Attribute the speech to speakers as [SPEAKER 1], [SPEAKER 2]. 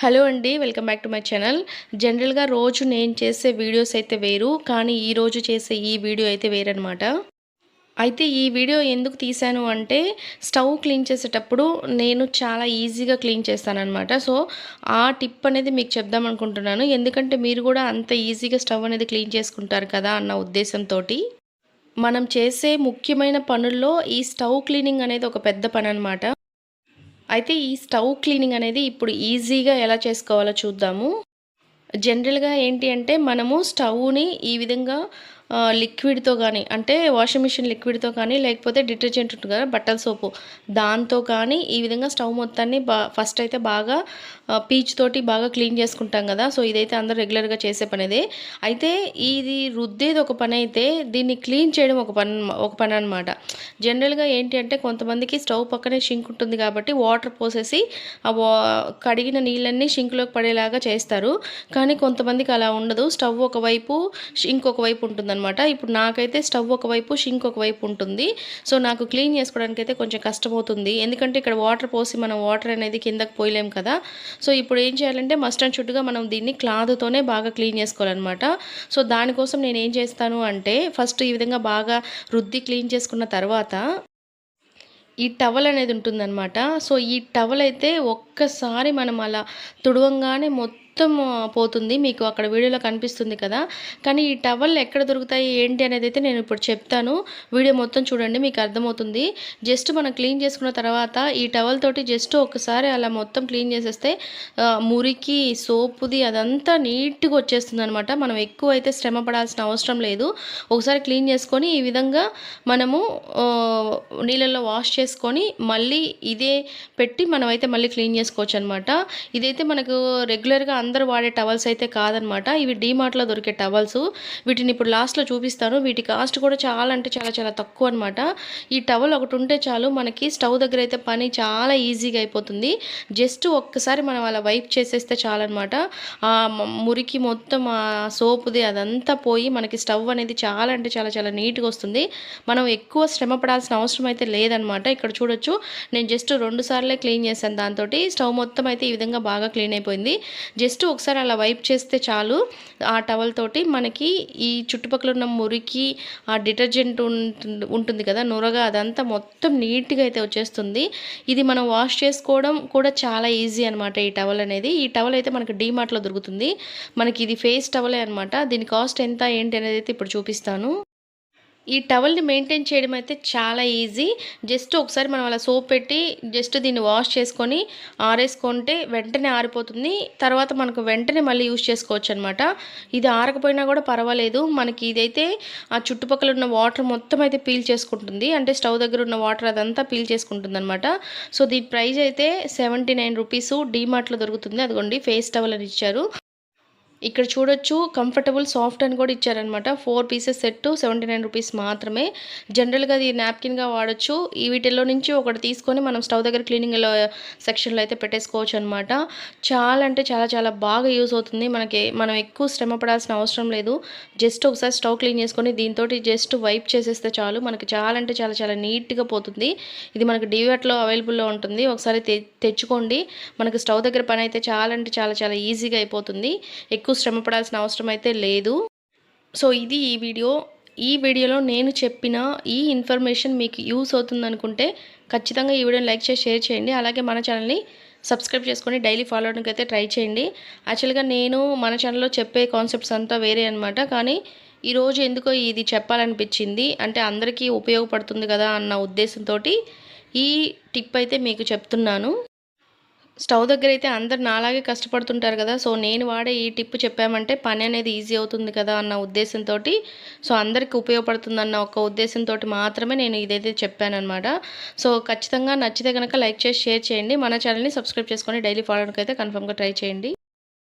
[SPEAKER 1] Hello అండి welcome back to my channel. జనరల్గా రోజు నేను చేసే వీడియోస్ అయితే వేరు కానీ ఈరోజు చేసే ఈ వీడియో అయితే వేరనమాట అయితే ఈ వీడియో ఎందుకు తీశాను అంటే స్టవ్ క్లీన్ చేసేటప్పుడు నేను చాలా ఈజీగా క్లీన్ చేస్తానన్నమాట. సో ఆ టిప్ అనేది మీకు చెప్దాం అనుకుంటున్నాను. ఎందుకంటే మీరు కూడా అంత ఈజీగా స్టవ్ అనేది క్లీన్ చేసుకుంటారు కదా అన్న ఉద్దేశంతో మనం చేసే ముఖ్యమైన పనుల్లో ఈ స్టవ్ క్లీనింగ్ అనేది ఒక పెద్ద పని అనమాట అయితే ఈ స్టవ్ క్లీనింగ్ అనేది ఇప్పుడు ఈజీగా ఎలా చేసుకోవాలో చూద్దాము. జనరల్గా ఏంటి అంటే మనము స్టవ్ని ఈ విధంగా లిక్విడ్తో కానీ అంటే వాషింగ్ మిషన్ లిక్విడ్తో కానీ లేకపోతే డిటర్జెంట్ ఉంటుంది కదా బట్టల సోపు. దాంతో కానీ ఈ విధంగా స్టవ్ మొత్తాన్ని ఫస్ట్ అయితే బాగా పీచ్ తోటి బాగా క్లీన్ చేసుకుంటాం కదా సో ఇదైతే అందరూ రెగ్యులర్గా చేసే పనిదే. అయితే ఇది రుద్దేది ఒక పని అయితే దీన్ని క్లీన్ చేయడం ఒక పని ఒక పని అనమాట జనరల్గా ఏంటి అంటే కొంతమందికి స్టవ్ పక్కనే షింక్ ఉంటుంది కాబట్టి వాటర్ పోసేసి ఆ కడిగిన నీళ్ళన్నీ షింక్లోకి పడేలాగా చేస్తారు. కానీ కొంతమందికి అలా ఉండదు. స్టవ్ ఒకవైపు షింక్ ఒకవైపు ఉంటుంది అనమాట ఇప్పుడు నాకైతే స్టవ్ ఒకవైపు షింక్ ఒకవైపు ఉంటుంది. సో నాకు క్లీన్ చేసుకోవడానికి అయితే కొంచెం కష్టమవుతుంది. ఎందుకంటే ఇక్కడ వాటర్ పోసి మనం వాటర్ అనేది కిందకి పోయలేం కదా. సో ఇప్పుడు ఏం చేయాలంటే మస్ట్ అండ్ చుట్టుగా మనం దీన్ని క్లాత్తోనే బాగా క్లీన్ చేసుకోవాలన్నమాట. సో దానికోసం నేను ఏం చేస్తాను అంటే ఫస్ట్ ఈ విధంగా బాగా రుద్ది క్లీన్ చేసుకున్న తర్వాత ఈ టవల్ అనేది ఉంటుందన్నమాట. సో ఈ టవల్ అయితే ఒక్కసారి మనం అలా తుడవంగానే మొత్తం మొత్తం పోతుంది. మీకు అక్కడ వీడియోలో కనిపిస్తుంది కదా. కానీ ఈ టవల్ ఎక్కడ దొరుకుతాయి ఏంటి అనేది అయితే నేను ఇప్పుడు చెప్తాను. వీడియో మొత్తం చూడండి మీకు అర్థమవుతుంది. జస్ట్ మనం క్లీన్ చేసుకున్న తర్వాత ఈ టవల్ తోటి జస్ట్ ఒకసారి అలా మొత్తం క్లీన్ చేసేస్తే మురికి సోపుది అదంతా నీట్గా వచ్చేస్తుంది అనమాట మనం ఎక్కువ అయితే శ్రమ పడాల్సిన అవసరం లేదు. ఒకసారి క్లీన్ చేసుకొని ఈ విధంగా మనము నీళ్ళల్లో వాష్ చేసుకొని మళ్ళీ ఇదే పెట్టి మనమైతే మళ్ళీ క్లీన్ చేసుకోవచ్చు అనమాట ఇదైతే మనకు రెగ్యులర్గా అందరూ వాడే టవల్స్ అయితే కాదనమాట. ఇవి డీమార్ట్లో దొరికే టవల్స్ వీటిని ఇప్పుడు లాస్ట్లో చూపిస్తాను. వీటి కాస్ట్ కూడా చాలా అంటే చాలా చాలా తక్కువ అనమాట. ఈ టవల్ ఒకటి ఉంటే చాలు మనకి స్టవ్ దగ్గర అయితే పని చాలా ఈజీగా అయిపోతుంది. జస్ట్ ఒక్కసారి మనం అలా వైప్ చేసేస్తే చాలన్నమాట ఆ మురికి మొత్తం ఆ సోపుది అదంతా పోయి మనకి స్టవ్ అనేది చాలా అంటే చాలా చాలా నీట్గా వస్తుంది. మనం ఎక్కువ శ్రమ పడాల్సిన అవసరం అయితే లేదనమాట. ఇక్కడ చూడొచ్చు. నేను జస్ట్ రెండు సార్లే క్లీన్ చేశాను దాంతో స్టవ్ మొత్తం అయితే ఈ విధంగా బాగా క్లీన్ అయిపోయింది. జస్ట్ జస్ట్ ఒకసారి అలా వైప్ చేస్తే చాలు. ఆ టవల్ తోటి మనకి ఈ చుట్టుపక్కల ఉన్న మురికి ఆ డిటర్జెంట్ ఉంటుంది కదా నొరగా అదంతా మొత్తం నీట్గా అయితే వచ్చేస్తుంది. ఇది మనం వాష్ చేసుకోవడం కూడా చాలా ఈజీ అనమాట ఈ టవల్ అనేది. ఈ టవల్ అయితే మనకి డీమార్ట్లో దొరుకుతుంది. మనకి ఇది ఫేస్ టవలే అనమాట దీని కాస్ట్ ఎంత ఏంటి అనేది అయితే ఇప్పుడు చూపిస్తాను. ఈ టవల్ని మెయింటైన్ చేయడం అయితే చాలా ఈజీ. జస్ట్ ఒకసారి మనం అలా సోప్ పెట్టి జస్ట్ దీన్ని వాష్ చేసుకొని ఆరేసుకుంటే వెంటనే ఆరిపోతుంది. తర్వాత మనకు వెంటనే మళ్ళీ యూజ్ చేసుకోవచ్చు అనమాట ఇది ఆరకపోయినా కూడా పర్వాలేదు. మనకి ఇదైతే ఆ చుట్టుపక్కల ఉన్న వాటర్ మొత్తం అయితే పీల్ చేసుకుంటుంది. అంటే స్టవ్ దగ్గర ఉన్న వాటర్ అదంతా పీల్ చేసుకుంటుంది అనమాట సో దీని ప్రైస్ అయితే సెవెంటీ నైన్ రూపీస్. డీమార్ట్లో దొరుకుతుంది. అదిగోండి ఫేస్ టవల్ అని ఇచ్చారు. ఇక్కడ చూడొచ్చు కంఫర్టబుల్ సాఫ్ట్ అని కూడా ఇచ్చారనమాట four pieces set seventy nine rupees మాత్రమే. జనరల్గా అది నాప్కిన్గా వాడచ్చు. ఈ వీటిల్లో నుంచి ఒకటి తీసుకొని మనం స్టవ్ దగ్గర క్లీనింగ్ సెక్షన్లో అయితే పెట్టేసుకోవచ్చు అనమాట చాలా అంటే చాలా చాలా బాగా యూస్ అవుతుంది. మనకి మనం ఎక్కువ శ్రమ పడాల్సిన అవసరం లేదు. జస్ట్ ఒకసారి స్టవ్ క్లీన్ చేసుకొని దీంతో జస్ట్ వైప్ చేసేస్తే చాలు. మనకి చాలా అంటే చాలా చాలా నీట్గా పోతుంది. ఇది మనకి డివాట్లో అవైలబుల్లో ఉంటుంది. ఒకసారి తెచ్చుకోండి. మనకి స్టవ్ దగ్గర పని అయితే చాలా అంటే చాలా చాలా ఈజీగా అయిపోతుంది. ఎక్కువ ఎక్కువ శ్రమ పడాల్సిన అవసరం అయితే లేదు. సో ఇది ఈ వీడియో. ఈ వీడియోలో నేను చెప్పిన ఈ ఇన్ఫర్మేషన్ మీకు యూస్ అవుతుంది అనుకుంటే ఖచ్చితంగా ఈ వీడియోని లైక్ చేసి షేర్ చేయండి. అలాగే మన ఛానల్ని సబ్స్క్రైబ్ చేసుకొని డైలీ ఫాలో అవడానికి అయితే ట్రై చేయండి. యాక్చువల్గా నేను మన ఛానల్లో చెప్పే కాన్సెప్ట్స్ అంతా వేరే అనమాట కానీ ఈరోజు ఎందుకో ఇది చెప్పాలనిపించింది. అంటే అందరికీ ఉపయోగపడుతుంది కదా అన్న ఉద్దేశంతో ఈ టిప్ అయితే మీకు చెప్తున్నాను. స్టవ్ దగ్గర అయితే అందరు నాలాగే కష్టపడుతుంటారు కదా సో నేను వాడే ఈ టిప్ చెప్పామంటే పని అనేది ఈజీ అవుతుంది కదా అన్న ఉద్దేశంతో సో అందరికి ఉపయోగపడుతుంది అన్న ఒక ఉద్దేశంతో మాత్రమే నేను ఇదైతే చెప్పానమాట సో ఖచ్చితంగా నచ్చితే కనుక లైక్ చేసి షేర్ చేయండి. మన ఛానల్ని సబ్స్క్రైబ్ చేసుకొని డైలీ ఫాలోకి అయితే కన్ఫర్మ్గా ట్రై చేయండి.